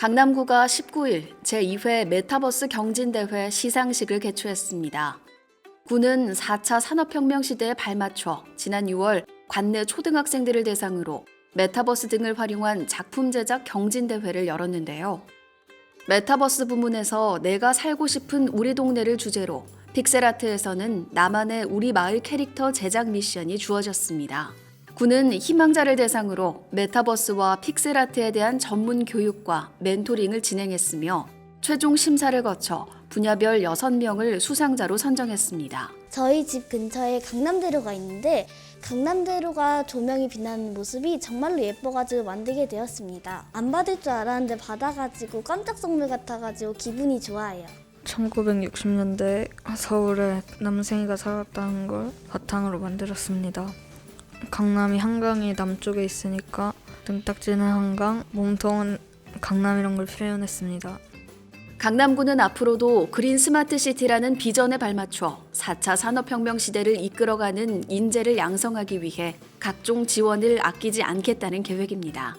강남구가 19일 제2회 메타버스 경진대회 시상식을 개최했습니다. 구는 4차 산업혁명 시대에 발맞춰 지난 6월 관내 초등학생들을 대상으로 메타버스 등을 활용한 작품 제작 경진대회를 열었는데요. 메타버스 부문에서 내가 살고 싶은 우리 동네를 주제로 픽셀아트에서는 나만의 우리 마을 캐릭터 제작 미션이 주어졌습니다. 군은 희망자를 대상으로 메타버스와 픽셀아트에 대한 전문 교육과 멘토링을 진행했으며 최종 심사를 거쳐 분야별 6명을 수상자로 선정했습니다. 저희 집 근처에 강남대로가 있는데 강남대로가 조명이 빛나는 모습이 정말로 예뻐가지고 만들게 되었습니다. 안 받을 줄 알았는데 받아가지고 깜짝 선물 같아가지고 기분이 좋아요. 1960년대 서울에 남생이가 살았다는 걸 바탕으로 만들었습니다. 강남이 한강이 남쪽에 있으니까 등딱지는 한강, 몸통은 강남 이런 걸 표현했습니다. 강남구는 앞으로도 그린 스마트 시티라는 비전에 발맞춰 4차 산업혁명 시대를 이끌어가는 인재를 양성하기 위해 각종 지원을 아끼지 않겠다는 계획입니다.